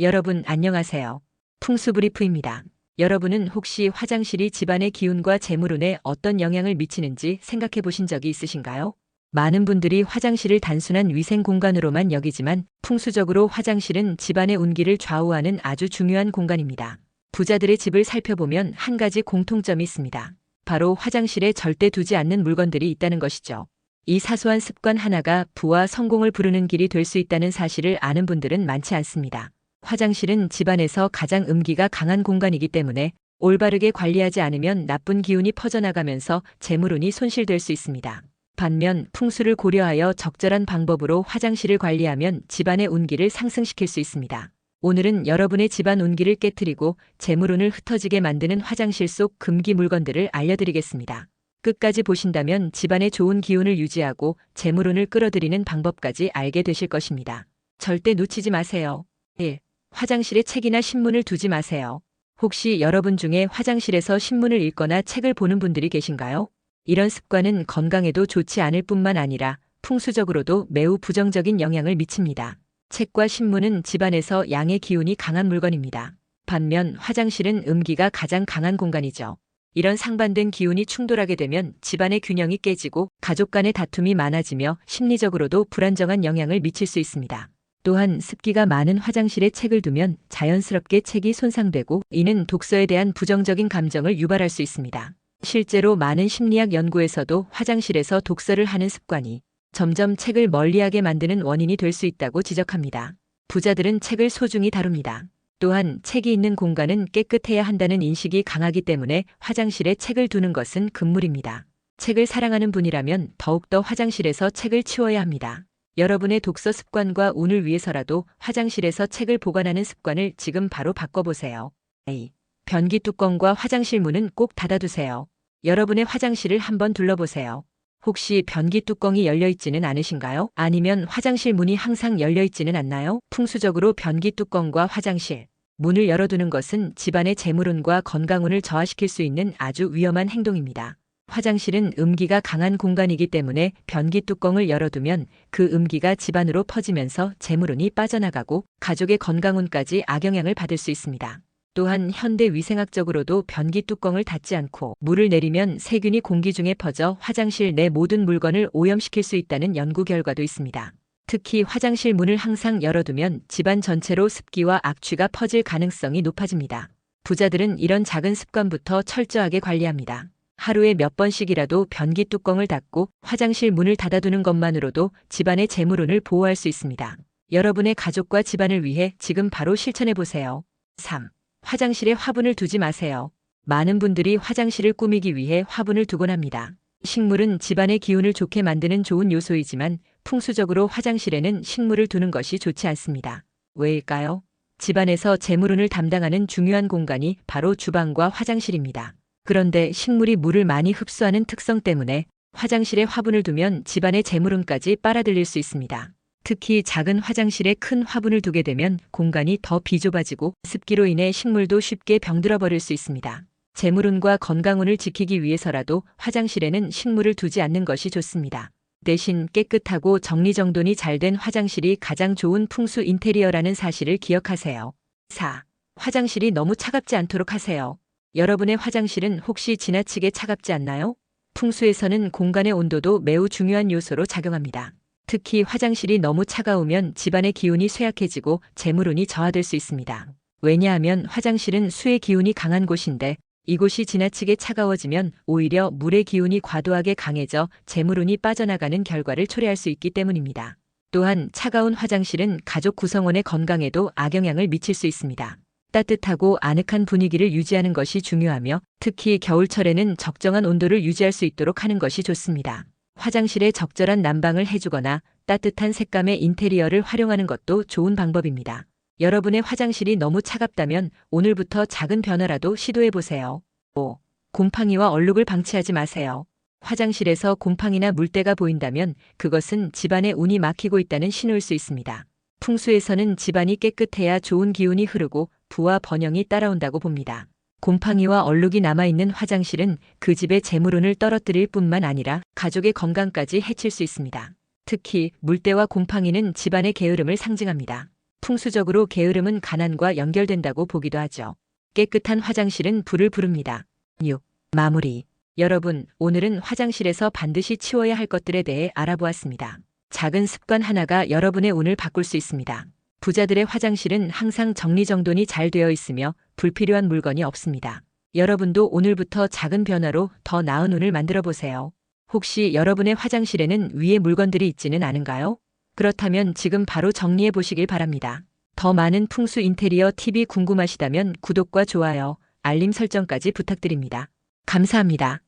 여러분 안녕하세요. 풍수브리프입니다. 여러분은 혹시 화장실이 집안의 기운과 재물운에 어떤 영향을 미치는지 생각해 보신 적이 있으신가요? 많은 분들이 화장실을 단순한 위생 공간으로만 여기지만 풍수적으로 화장실은 집안의 운기를 좌우하는 아주 중요한 공간입니다. 부자들의 집을 살펴보면 한 가지 공통점이 있습니다. 바로 화장실에 절대 두지 않는 물건들이 있다는 것이죠. 이 사소한 습관 하나가 부와 성공을 부르는 길이 될 수 있다는 사실을 아는 분들은 많지 않습니다. 화장실은 집안에서 가장 음기가 강한 공간이기 때문에 올바르게 관리하지 않으면 나쁜 기운이 퍼져나가면서 재물운이 손실될 수 있습니다. 반면 풍수를 고려하여 적절한 방법으로 화장실을 관리하면 집안의 운기를 상승시킬 수 있습니다. 오늘은 여러분의 집안 운기를 깨뜨리고 재물운을 흩어지게 만드는 화장실 속 금기 물건들을 알려드리겠습니다. 끝까지 보신다면 집안의 좋은 기운을 유지하고 재물운을 끌어들이는 방법까지 알게 되실 것입니다. 절대 놓치지 마세요. 1. 화장실에 책이나 신문을 두지 마세요. 혹시 여러분 중에 화장실에서 신문을 읽거나 책을 보는 분들이 계신가요? 이런 습관은 건강에도 좋지 않을 뿐만 아니라 풍수적으로도 매우 부정적인 영향을 미칩니다. 책과 신문은 집안에서 양의 기운이 강한 물건입니다. 반면 화장실은 음기가 가장 강한 공간이죠. 이런 상반된 기운이 충돌하게 되면 집안의 균형이 깨지고 가족 간의 다툼이 많아지며 심리적으로도 불안정한 영향을 미칠 수 있습니다. 또한 습기가 많은 화장실에 책을 두면 자연스럽게 책이 손상되고 이는 독서에 대한 부정적인 감정을 유발할 수 있습니다. 실제로 많은 심리학 연구에서도 화장실에서 독서를 하는 습관이 점점 책을 멀리하게 만드는 원인이 될 수 있다고 지적합니다. 부자들은 책을 소중히 다룹니다. 또한 책이 있는 공간은 깨끗해야 한다는 인식이 강하기 때문에 화장실에 책을 두는 것은 금물입니다. 책을 사랑하는 분이라면 더욱더 화장실에서 책을 치워야 합니다. 여러분의 독서 습관과 운을 위해서라도 화장실에서 책을 보관하는 습관을 지금 바로 바꿔보세요. A. 변기 뚜껑과 화장실 문은 꼭 닫아두세요. 여러분의 화장실을 한번 둘러보세요. 혹시 변기 뚜껑이 열려있지는 않으신가요? 아니면 화장실 문이 항상 열려있지는 않나요? 풍수적으로 변기 뚜껑과 화장실, 문을 열어두는 것은 집안의 재물운과 건강운을 저하시킬 수 있는 아주 위험한 행동입니다. 화장실은 음기가 강한 공간이기 때문에 변기 뚜껑을 열어두면 그 음기가 집안으로 퍼지면서 재물운이 빠져나가고 가족의 건강운까지 악영향을 받을 수 있습니다. 또한 현대 위생학적으로도 변기 뚜껑을 닫지 않고 물을 내리면 세균이 공기 중에 퍼져 화장실 내 모든 물건을 오염시킬 수 있다는 연구 결과도 있습니다. 특히 화장실 문을 항상 열어두면 집안 전체로 습기와 악취가 퍼질 가능성이 높아집니다. 부자들은 이런 작은 습관부터 철저하게 관리합니다. 하루에 몇 번씩이라도 변기 뚜껑을 닫고 화장실 문을 닫아두는 것만으로도 집안의 재물운을 보호할 수 있습니다. 여러분의 가족과 집안을 위해 지금 바로 실천해 보세요. 3. 화장실에 화분을 두지 마세요. 많은 분들이 화장실을 꾸미기 위해 화분을 두곤 합니다. 식물은 집안의 기운을 좋게 만드는 좋은 요소이지만 풍수적으로 화장실에는 식물을 두는 것이 좋지 않습니다. 왜일까요? 집안에서 재물운을 담당하는 중요한 공간이 바로 주방과 화장실입니다. 그런데 식물이 물을 많이 흡수하는 특성 때문에 화장실에 화분을 두면 집안의 재물운까지 빨아들일 수 있습니다. 특히 작은 화장실에 큰 화분을 두게 되면 공간이 더 비좁아지고 습기로 인해 식물도 쉽게 병들어 버릴 수 있습니다. 재물운과 건강운을 지키기 위해서라도 화장실에는 식물을 두지 않는 것이 좋습니다. 대신 깨끗하고 정리정돈이 잘 된 화장실이 가장 좋은 풍수 인테리어라는 사실을 기억하세요. 4. 화장실이 너무 차갑지 않도록 하세요. 여러분의 화장실은 혹시 지나치게 차갑지 않나요? 풍수에서는 공간의 온도도 매우 중요한 요소로 작용합니다. 특히 화장실이 너무 차가우면 집안의 기운이 쇠약해지고 재물운이 저하될 수 있습니다. 왜냐하면 화장실은 수의 기운이 강한 곳인데 이곳이 지나치게 차가워지면 오히려 물의 기운이 과도하게 강해져 재물운이 빠져나가는 결과를 초래할 수 있기 때문입니다. 또한 차가운 화장실은 가족 구성원의 건강에도 악영향을 미칠 수 있습니다. 따뜻하고 아늑한 분위기를 유지하는 것이 중요하며 특히 겨울철에는 적정한 온도를 유지할 수 있도록 하는 것이 좋습니다. 화장실에 적절한 난방을 해주거나 따뜻한 색감의 인테리어를 활용하는 것도 좋은 방법입니다. 여러분의 화장실이 너무 차갑다면 오늘부터 작은 변화라도 시도해 보세요. 5. 곰팡이와 얼룩을 방치하지 마세요. 화장실에서 곰팡이나 물때가 보인다면 그것은 집안에 운이 막히고 있다는 신호일 수 있습니다. 풍수에서는 집안이 깨끗해야 좋은 기운이 흐르고 부와 번영이 따라온다고 봅니다. 곰팡이와 얼룩이 남아있는 화장실은 그 집의 재물운을 떨어뜨릴 뿐만 아니라 가족의 건강까지 해칠 수 있습니다. 특히 물때와 곰팡이는 집안의 게으름을 상징합니다. 풍수적으로 게으름은 가난과 연결된다고 보기도 하죠. 깨끗한 화장실은 불을 부릅니다. 6. 마무리. 여러분, 오늘은 화장실에서 반드시 치워야 할 것들에 대해 알아보았습니다. 작은 습관 하나가 여러분의 운을 바꿀 수 있습니다. 부자들의 화장실은 항상 정리정돈이 잘 되어 있으며 불필요한 물건이 없습니다. 여러분도 오늘부터 작은 변화로 더 나은 운을 만들어 보세요. 혹시 여러분의 화장실에는 위에 물건들이 있지는 않은가요? 그렇다면 지금 바로 정리해 보시길 바랍니다. 더 많은 풍수 인테리어 팁이 궁금하시다면 구독과 좋아요, 알림 설정까지 부탁드립니다. 감사합니다.